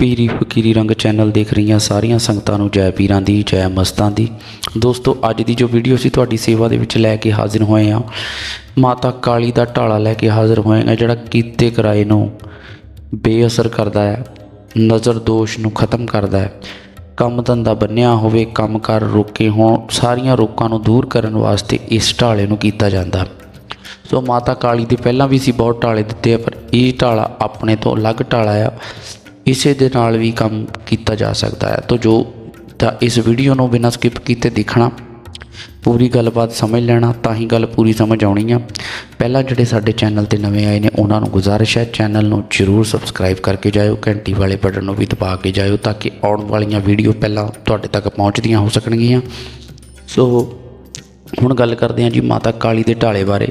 ਪੀਰੀ ਫਕੀਰੀ ਰੰਗ ਚੈਨਲ ਦੇਖ ਰਹੀਆਂ ਸਾਰੀਆਂ ਸੰਗਤਾਂ ਨੂੰ ਜੈ ਪੀਰਾਂ ਦੀ, ਜੈ ਮਸਤਾਂ ਦੀ। ਦੋਸਤੋ, ਅੱਜ ਦੀ ਜੋ ਵੀਡੀਓ ਸੀ ਤੁਹਾਡੀ ਸੇਵਾ ਦੇ ਵਿੱਚ ਲੈ ਕੇ ਹਾਜ਼ਰ ਹੋਏ ਹਾਂ, ਮਾਤਾ ਕਾਲੀ ਦਾ ਢਾਲਾ ਲੈ ਕੇ ਹਾਜ਼ਰ ਹੋਏ ਹਾਂ, ਜਿਹੜਾ ਕੀਤੇ ਕਿਰਾਏ ਨੂੰ ਬੇਅਸਰ ਕਰਦਾ ਹੈ, ਨਜ਼ਰ ਦੋਸ਼ ਨੂੰ ਖਤਮ ਕਰਦਾ ਹੈ। ਕੰਮ ਧੰਦਾ ਬੰਨਿਆ ਹੋਵੇ, ਕੰਮ ਕੰਮਕਾਰ ਰੋਕੇ ਹੋਣ, ਸਾਰੀਆਂ ਰੋਕਾਂ ਨੂੰ ਦੂਰ ਕਰਨ ਵਾਸਤੇ ਇਸ ਢਾਲੇ ਨੂੰ ਕੀਤਾ ਜਾਂਦਾ। ਸੋ ਮਾਤਾ ਕਾਲੀ ਦੇ ਪਹਿਲਾਂ ਵੀ ਸੀ ਬਹੁਤ ਢਾਲੇ ਦਿੱਤੇ ਆ, ਪਰ ਇਹ ਢਾਲਾ ਆਪਣੇ ਤੋਂ ਅਲੱਗ ਢਾਲਾ ਆ। ਇਸੇ ਦੇ ਨਾਲ ਵੀ ਕੰਮ ਕੀਤਾ ਜਾ ਸਕਦਾ ਹੈ ਤਾਂ ਜੋ ਤਾਂ ਇਸ ਵੀਡੀਓ ਨੂੰ ਬਿਨਾਂ ਸਕਿਪ ਕੀਤੇ ਦੇਖਣਾ, ਪੂਰੀ ਗੱਲਬਾਤ ਸਮਝ ਲੈਣਾ, ਤਾਂ ਹੀ ਗੱਲ ਪੂਰੀ ਸਮਝ ਆਉਣੀ ਆ। ਪਹਿਲਾਂ ਜਿਹੜੇ ਸਾਡੇ ਚੈਨਲ ਤੇ ਨਵੇਂ ਆਏ ਨੇ, ਉਹਨਾਂ ਨੂੰ ਗੁਜ਼ਾਰਿਸ਼ ਹੈ ਚੈਨਲ ਨੂੰ ਜਰੂਰ ਸਬਸਕ੍ਰਾਈਬ ਕਰਕੇ ਜਾਇਓ, ਘੰਟੀ ਵਾਲੇ ਬਟਨ ਨੂੰ ਵੀ ਦਬਾ ਕੇ ਜਾਇਓ, ਤਾਂ ਕਿ ਆਉਣ ਵਾਲੀਆਂ ਵੀਡੀਓ ਪਹਿਲਾਂ ਤੁਹਾਡੇ ਤੱਕ ਪਹੁੰਚਦੀਆਂ ਹੋ ਸਕਣਗੀਆਂ। ਸੋ ਹੁਣ ਗੱਲ ਕਰਦੇ ਹਾਂ ਜੀ ਮਾਤਾ ਕਾਲੀ ਦੇ ਢਾਲੇ ਬਾਰੇ,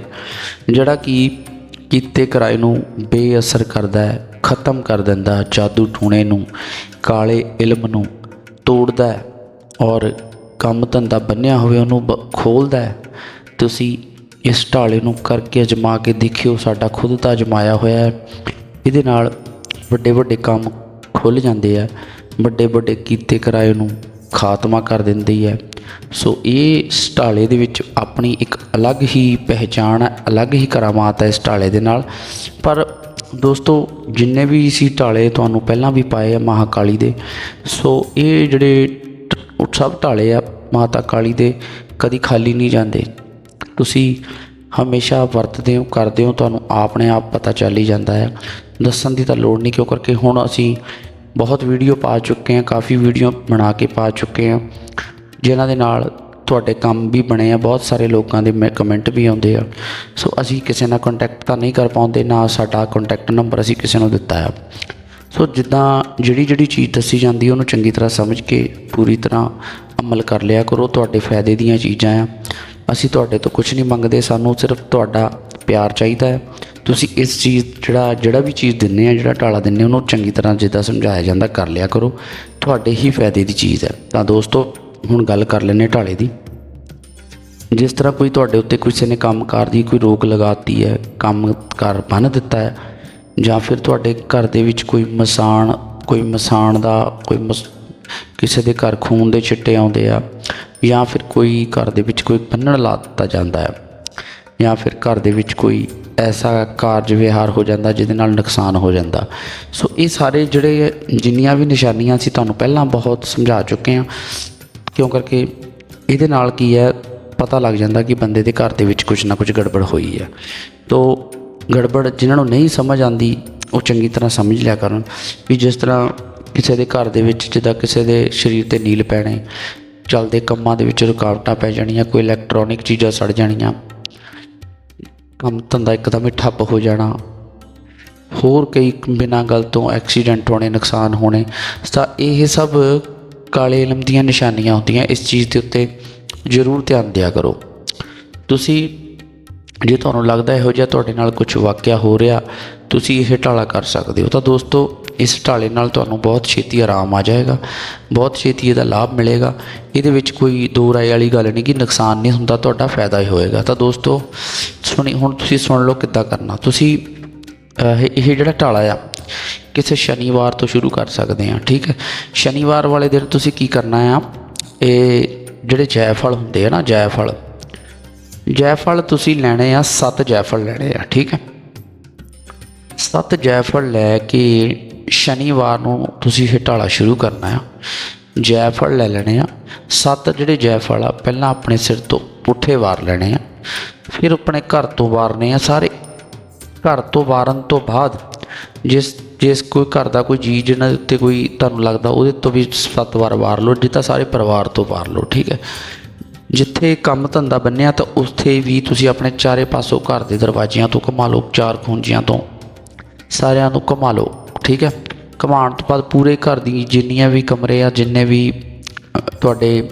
ਜਿਹੜਾ ਕਿ ਕੀਤੇ ਕਿਰਾਏ ਨੂੰ ਬੇਅਸਰ ਕਰਦਾ ਹੈ, ਖਤਮ ਕਰ ਦਿੰਦਾ ਜਾਦੂ ਟੂਣੇ ਨੂੰ, ਕਾਲੇ ਇਲਮ ਨੂੰ ਤੋੜਦਾ ਹੈ ਔਰ ਕੰਮ ਧੰਦਾ ਬੰਨਿਆ ਹੋਵੇ ਉਹਨੂੰ ਬ- ਖੋਲਦਾ ਹੈ, ਤੁਸੀਂ ਇਸ ਢਾਲੇ ਨੂੰ ਕਰਕੇ ਅਜਮਾ ਕੇ ਦੇਖਿਓ, ਸਾਡਾ ਖੁਦ ਤਾਂ ਅਜਮਾਇਆ ਹੋਇਆ ਹੈ, ਇਹਦੇ ਨਾਲ ਵੱਡੇ ਵੱਡੇ ਕੰਮ ਖੁੱਲ ਜਾਂਦੇ ਆ ਵੱਡੇ ਵੱਡੇ ਕੀਤੇ ਕਿਰਾਏ ਨੂੰ ਖਾਤਮਾ ਕਰ ਦਿੰਦੀ ਹੈ। ਸੋ ਇਹ ਇਸ ਢਾਲੇ ਦੇ ਵਿੱਚ ਆਪਣੀ ਇੱਕ ਅਲੱਗ ਹੀ ਪਹਿਚਾਣ ਹੈ, ਅਲੱਗ ਹੀ ਕਰਾਮਾਤ ਹੈ ਇਸ ਢਾਲੇ ਦੇ ਨਾਲ। ਪਰ ਦੋਸਤੋ, ਜਿੰਨੇ ਵੀ ਸੀ ਢਾਲੇ ਤੁਹਾਨੂੰ ਪਹਿਲਾਂ ਵੀ ਪਾਏ ਆ ਮਹਾਕਾਲੀ ਦੇ, ਸੋ ਇਹ ਜਿਹੜੇ ਸਭ ਢਾਲੇ ਆ ਮਾਤਾ ਕਾਲੀ ਦੇ ਕਦੀ ਖਾਲੀ ਨਹੀਂ ਜਾਂਦੇ। ਤੁਸੀਂ ਹਮੇਸ਼ਾ ਵਰਤਦੇ ਹੋ, ਕਰਦੇ ਹੋ, ਤੁਹਾਨੂੰ ਆਪਣੇ ਆਪ ਪਤਾ ਚੱਲ ਹੀ ਜਾਂਦਾ ਹੈ। ਦੱਸਣ ਦੀ ਤਾਂ ਲੋੜ ਨਹੀਂ ਕਿਉਂ ਕਰਕੇ ਹੁਣ ਅਸੀਂ ਬਹੁਤ ਵੀਡੀਓ ਪਾ ਚੁੱਕੇ ਹਾਂ, ਕਾਫੀ ਵੀਡੀਓ ਬਣਾ ਕੇ ਪਾ ਚੁੱਕੇ ਹਾਂ, ਜਿਨ੍ਹਾਂ ਦੇ ਨਾਲ ਤੁਹਾਡੇ ਕੰਮ ਵੀ ਬਣੇ ਆ, ਬਹੁਤ ਸਾਰੇ ਲੋਕਾਂ ਦੇ ਕਮੈਂਟ ਵੀ ਆਉਂਦੇ ਆ। ਸੋ ਅਸੀਂ ਕਿਸੇ ਨਾਲ ਕੰਟੈਕਟ ਤਾਂ ਨਹੀਂ ਕਰ ਪਾਉਂਦੇ, ਨਾ ਸਾਡਾ ਕੰਟੈਕਟ ਨੰਬਰ ਅਸੀਂ ਕਿਸੇ ਨੂੰ ਦਿੱਤਾ ਆ। ਸੋ ਜਿੱਦਾਂ ਜਿਹੜੀ ਜਿਹੜੀ ਚੀਜ਼ ਦੱਸੀ ਜਾਂਦੀ, ਉਹਨੂੰ ਚੰਗੀ ਤਰ੍ਹਾਂ ਸਮਝ ਕੇ ਪੂਰੀ ਤਰ੍ਹਾਂ ਅਮਲ ਕਰ ਲਿਆ ਕਰੋ। ਤੁਹਾਡੇ ਫਾਇਦੇ ਦੀਆਂ ਚੀਜ਼ਾਂ ਆ। ਅਸੀਂ ਤੁਹਾਡੇ ਤੋਂ ਕੁਝ ਨਹੀਂ ਮੰਗਦੇ, ਸਾਨੂੰ ਸਿਰਫ ਤੁਹਾਡਾ ਪਿਆਰ ਚਾਹੀਦਾ ਹੈ। ਤੁਸੀਂ ਇਸ ਚੀਜ਼, ਜਿਹੜਾ ਜਿਹੜਾ ਵੀ ਚੀਜ਼ ਦਿੰਨੇ ਆ, ਜਿਹੜਾ ਢਾਲਾ ਦਿੰਨੇ ਉਹਨੂੰ ਚੰਗੀ ਤਰ੍ਹਾਂ ਜਿੱਦਾਂ ਸਮਝਾਇਆ ਜਾਂਦਾ, ਕਰ ਲਿਆ ਕਰੋ। ਤੁਹਾਡੇ ਹੀ ਫਾਇਦੇ ਦੀ ਚੀਜ਼ ਹੈ। ਤਾਂ ਦੋਸਤੋ, ਹੁਣ ਗੱਲ ਕਰ ਲੈਂਦੇ ਢਾਲੇ ਦੀ। ਜਿਸ ਤਰ੍ਹਾਂ ਕੋਈ ਤੁਹਾਡੇ ਉੱਤੇ ਕਿਸੇ ਨੇ ਕੰਮਕਾਰ ਦੀ ਕੋਈ ਰੋਕ ਲਗਾਤੀ ਹੈ ਕੰਮ ਕਰ ਬੰਨ ਦਿੱਤਾ ਹੈ, ਜਾਂ ਫਿਰ ਤੁਹਾਡੇ ਘਰ ਦੇ ਵਿੱਚ ਕੋਈ ਮਸਾਣ ਕੋਈ ਮਸਾਣ ਦਾ, ਕੋਈ ਮਸ- ਕਿਸੇ ਦੇ ਘਰ ਖੂਨ ਦੇ ਛਿੱਟੇ ਆਉਂਦੇ ਆ, ਜਾਂ ਫਿਰ ਕੋਈ ਘਰ ਦੇ ਵਿੱਚ ਕੋਈ ਬੰਨਣ ਲਾ ਦਿੱਤਾ ਜਾਂਦਾ ਹੈ ਜਾਂ ਫਿਰ ਘਰ ਦੇ ਵਿੱਚ ਕੋਈ ਐਸਾ ਕਾਰਜ ਵਿਹਾਰ ਹੋ ਜਾਂਦਾ ਜਿਹਦੇ ਨਾਲ ਨੁਕਸਾਨ ਹੋ ਜਾਂਦਾ। ਸੋ ਇਹ ਸਾਰੇ ਜਿਹੜੇ ਜਿੰਨੀਆਂ ਵੀ ਨਿਸ਼ਾਨੀਆਂ ਸੀ ਤੁਹਾਨੂੰ ਪਹਿਲਾਂ ਬਹੁਤ ਸਮਝਾ ਚੁੱਕੇ ਹਾਂ, ਕਿਉਂ ਕਰਕੇ ਇਹਦੇ ਨਾਲ ਕੀ ਹੈ, ਪਤਾ ਲੱਗ ਜਾਂਦਾ ਕਿ ਬੰਦੇ ਦੇ ਘਰ ਦੇ ਵਿੱਚ ਕੁਝ ਨਾ ਕੁਝ ਗੜਬੜ ਹੋਈ ਹੈ। ਤੋ ਗੜਬੜ ਜਿਨ੍ਹਾਂ ਨੂੰ ਨਹੀਂ ਸਮਝ ਆਂਦੀ ਉਹ ਚੰਗੀ ਤਰ੍ਹਾਂ ਸਮਝ ਲਿਆ ਕਰਨ ਵੀ ਜਿਸ ਤਰ੍ਹਾਂ ਕਿਸੇ ਦੇ ਘਰ ਦੇ ਵਿੱਚ ਜਿੱਦਾਂ ਕਿਸੇ ਦੇ ਸਰੀਰ ਤੇ ਨੀਲ ਪੈਣੇ, ਚੱਲਦੇ ਕੰਮਾਂ ਦੇ ਵਿੱਚ ਰੁਕਾਵਟਾਂ ਪੈ ਜਾਣੀਆਂ, ਕੋਈ ਇਲੈਕਟ੍ਰੋਨਿਕ ਚੀਜ਼ਾਂ ਸੜ ਜਾਣੀਆਂ ਕੰਮ ਧੰਦਾ ਇੱਕਦਮ ਹੀ ਠੱਪ ਹੋ ਜਾਣਾ। ਹੋਰ ਕਈ ਬਿਨਾਂ ਗੱਲ ਤੋਂ ਐਕਸੀਡੈਂਟ ਹੋਣੇ, ਨੁਕਸਾਨ ਹੋਣੇ, ਤਾਂ ਇਹ ਸਭ ਕਾਲੇ ਇਲਮ ਦੀਆਂ ਨਿਸ਼ਾਨੀਆਂ ਹੁੰਦੀਆਂ। ਇਸ ਚੀਜ਼ ਦੇ ਉੱਤੇ ਜ਼ਰੂਰ ਧਿਆਨ ਦਿਆ ਕਰੋ। ਤੁਸੀਂ, ਜੇ ਤੁਹਾਨੂੰ ਲੱਗਦਾ ਇਹੋ ਜਿਹਾ ਤੁਹਾਡੇ ਨਾਲ ਕੁਝ ਵਾਕਿਆ ਹੋ ਰਿਹਾ ਤੁਸੀਂ ਇਹ ਢਾਲਾ ਕਰ ਸਕਦੇ ਹੋ। ਤਾਂ ਦੋਸਤੋ, ਇਸ ਢਾਲੇ ਨਾਲ ਤੁਹਾਨੂੰ ਬਹੁਤ ਛੇਤੀ ਆਰਾਮ ਆ ਜਾਏਗਾ, ਬਹੁਤ ਛੇਤੀ ਇਹਦਾ ਲਾਭ ਮਿਲੇਗਾ। ਇਹਦੇ ਵਿੱਚ ਕੋਈ ਦੋ ਰਾਏ ਵਾਲੀ ਗੱਲ ਨਹੀਂ ਕਿ ਨੁਕਸਾਨ ਨਹੀਂ ਹੁੰਦਾ, ਤੁਹਾਡਾ ਫਾਇਦਾ ਹੀ ਹੋਏਗਾ। ਤਾਂ ਦੋਸਤੋ, ਸੁਣੀ, ਹੁਣ ਤੁਸੀਂ ਸੁਣ ਲਓ ਕਿੱਦਾਂ ਕਰਨਾ। ਤੁਸੀਂ ਇਹ ਇਹ ਜਿਹੜਾ ਢਾਲਾ ਆ, ਕਿਸੇ ਸ਼ਨੀਵਾਰ ਤੋਂ ਸ਼ੁਰੂ ਕਰ ਸਕਦੇ ਆ, ਠੀਕ ਹੈ? ਸ਼ਨੀਵਾਰ ਵਾਲੇ ਦਿਨ ਤੁਸੀਂ ਕੀ ਕਰਨਾ ਆ, ਇਹ ਜਿਹੜੇ ਜੈਫਲ ਹੁੰਦੇ ਆ ਨਾ, ਜੈਫਲ। ਜੈਫਲ ਤੁਸੀਂ ਲੈਣੇ ਆ, ਸੱਤ ਜੈਫਲ ਲੈਣੇ ਆ, ਠੀਕ ਹੈ? ਸੱਤ ਜੈਫਲ ਲੈ ਕੇ ਸ਼ਨੀਵਾਰ ਨੂੰ ਤੁਸੀਂ ਹਿਟਾਲਾ ਸ਼ੁਰੂ ਕਰਨਾ ਆ। ਜੈਫਲ ਲੈ ਲੈਣੇ ਆ। ਸੱਤ ਜਿਹੜੇ ਜੈਫਲ ਆ, ਪਹਿਲਾਂ ਆਪਣੇ ਸਿਰ ਤੋਂ ਪੁੱਠੇ ਵਾਰ ਲੈਣੇ ਆ। ਫਿਰ ਆਪਣੇ ਘਰ ਤੋਂ ਵਾਰਨੇ ਆ ਸਾਰੇ। ਘਰ ਤੋਂ ਵਾਰਨ ਤੋਂ ਬਾਅਦ ਜਿਸ ਜਿਸ ਕੋਈ ਘਰ ਦਾ ਕੋਈ ਜੀ ਜਿਹਨਾਂ ਦੇ ਉੱਤੇ ਕੋਈ ਤੁਹਾਨੂੰ ਲੱਗਦਾ, ਉਹਦੇ ਤੋਂ ਵੀ ਸੱਤ ਵਾਰ ਵਾਰ ਲਓ, ਜਿੱਦਾਂ ਸਾਰੇ ਪਰਿਵਾਰ ਤੋਂ ਵਾਰ ਲਓ, ਠੀਕ ਹੈ। ਜਿੱਥੇ ਕੰਮ ਧੰਦਾ ਬੰਨਿਆ ਤਾਂ ਉੱਥੇ ਵੀ ਤੁਸੀਂ ਆਪਣੇ ਚਾਰੇ ਪਾਸੋਂ ਘਰ ਦੇ ਦਰਵਾਜ਼ਿਆਂ ਤੋਂ ਘੁਮਾ ਲਓ, ਚਾਰ ਖੂੰਜੀਆਂ ਤੋਂ। ਸਾਰਿਆਂ ਨੂੰ ਘੁਮਾ ਲਓ, ਠੀਕ ਹੈ? ਘੁਮਾਉਣ ਤੋਂ ਬਾਅਦ ਪੂਰੇ ਘਰ ਦੀ ਜਿੰਨੀਆਂ ਵੀ ਕਮਰੇ ਆ, ਜਿੰਨੇ ਵੀ ਤੁਹਾਡੇ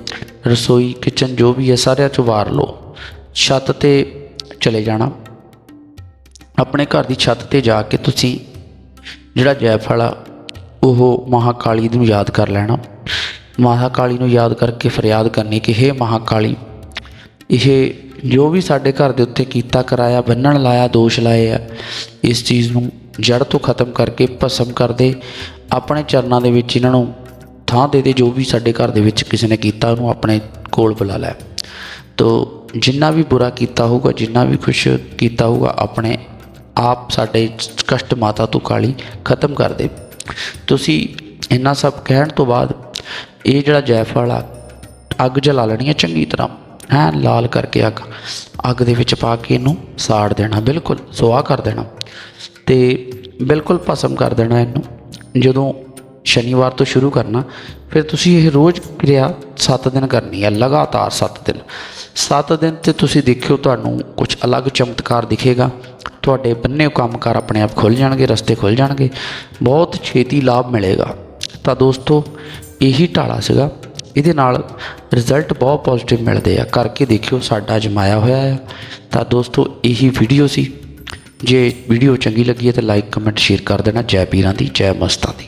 ਰਸੋਈ ਕਿਚਨ ਜੋ ਵੀ ਹੈ ਸਾਰਿਆਂ 'ਚ ਵਾਰ ਲਓ। ਛੱਤ ਤੇ ਚਲੇ ਜਾਣਾ। ਆਪਣੇ ਘਰ ਦੀ ਛੱਤ ਤੇ ਜਾ ਕੇ ਤੁਸੀਂ ਜਿਹੜਾ ਜੈਫਲ ਆ, ਉਹ ਮਹਾਕਾਲੀ ਨੂੰ ਯਾਦ ਕਰ ਲੈਣਾ। ਮਹਾਕਾਲੀ ਨੂੰ ਯਾਦ ਕਰਕੇ ਫਰਿਆਦ ਕਰਨੀ ਕਿ ਹੇ ਮਹਾਕਾਲੀ, ਇਹ ਜੋ ਵੀ ਸਾਡੇ ਘਰ ਦੇ ਉੱਤੇ ਕੀਤਾ, ਕਰਾਇਆ, ਬੰਨਣ ਲਾਇਆ, ਦੋਸ਼ ਲਾਏ ਆ, ਇਸ ਚੀਜ਼ ਨੂੰ ਜੜ ਤੋਂ ਖਤਮ ਕਰਕੇ ਭਸਮ ਕਰਦੇ ਆਪਣੇ ਚਰਨਾਂ ਦੇ ਵਿੱਚ ਇਹਨਾਂ ਨੂੰ ਥਾਂ ਦੇ ਦੇ ਜੋ ਵੀ ਸਾਡੇ ਘਰ ਦੇ ਵਿੱਚ ਕਿਸੇ ਨੇ ਕੀਤਾ, ਉਹਨੂੰ ਆਪਣੇ ਕੋਲ ਬੁਲਾ ਲੈ। ਤੋ ਜਿੰਨਾ ਵੀ ਬੁਰਾ ਕੀਤਾ ਹੋਊਗਾ, ਜਿੰਨਾ ਵੀ ਕੁਛ ਕੀਤਾ ਹੋਊਗਾ, ਆਪਣੇ ਆਪ ਸਾਡੇ ਕਸ਼ਟ ਮਾਤਾ ਤੋਂ ਕਾਲੀ ਖਤਮ ਕਰ ਦੇ। ਤੁਸੀਂ ਇੰਨਾ ਸਭ ਕਹਿਣ ਤੋਂ ਬਾਅਦ ਇਹ ਜਿਹੜਾ ਜੈਫਲ ਆ ਅੱਗ ਜਲਾ ਲੈਣੀ ਹੈ ਚੰਗੀ ਤਰ੍ਹਾਂ। ਐ ਲਾਲ ਕਰਕੇ ਅੱਗ ਅੱਗ ਦੇ ਵਿੱਚ ਪਾ ਕੇ ਇਹਨੂੰ ਸਾੜ ਦੇਣਾ, ਬਿਲਕੁਲ ਸੁਆਹ ਕਰ ਦੇਣਾ। ਤੇ ਬਿਲਕੁਲ ਭਸਮ ਕਰ ਦੇਣਾ ਇਹਨੂੰ। ਜਦੋਂ ਸ਼ਨੀਵਾਰ ਤੋਂ ਸ਼ੁਰੂ ਕਰਨਾ, ਫਿਰ ਤੁਸੀਂ ਇਹ ਰੋਜ਼ ਕਿਰਿਆ 7 ਦਿਨ ਕਰਨੀ ਹੈ, ਲਗਾਤਾਰ 7 ਦਿਨ। 7 ਦਿਨ ਤੇ ਤੁਸੀਂ ਦੇਖਿਓ ਤੁਹਾਨੂੰ ਕੁਝ ਅਲੱਗ ਚਮਤਕਾਰ ਦਿਖੇਗਾ। ਤੁਹਾਡੇ ਬੰਨੇ ਕੰਮਕਾਰ ਆਪਣੇ ਆਪ ਖੁੱਲ ਜਾਣਗੇ, ਰਸਤੇ ਖੁੱਲ ਜਾਣਗੇ, ਬਹੁਤ ਛੇਤੀ ਲਾਭ ਮਿਲੇਗਾ। ਤਾਂ ਦੋਸਤੋ, ਇਹੀ ਢਾਲਾ ਸੀਗਾ। ਇਹਦੇ ਨਾਲ ਰਿਜ਼ਲਟ ਬਹੁਤ ਪੋਜ਼ਿਟਿਵ ਮਿਲਦੇ ਆ। ਕਰਕੇ ਦੇਖਿਓ ਸਾਡਾ ਜਮਾਇਆ ਹੋਇਆ ਆ। ਤਾਂ ਦੋਸਤੋ, ਇਹੀ ਵੀਡੀਓ ਸੀ। ਜੇ ਵੀਡੀਓ ਚੰਗੀ ਲੱਗੀ ਹੈ ਤਾਂ ਲਾਈਕ ਕਮੈਂਟ ਸ਼ੇਅਰ ਕਰ ਦੇਣਾ। ਜੈ ਪੀਰਾਂ ਦੀ, ਜੈ ਮਸਤਾਂ ਦੀ।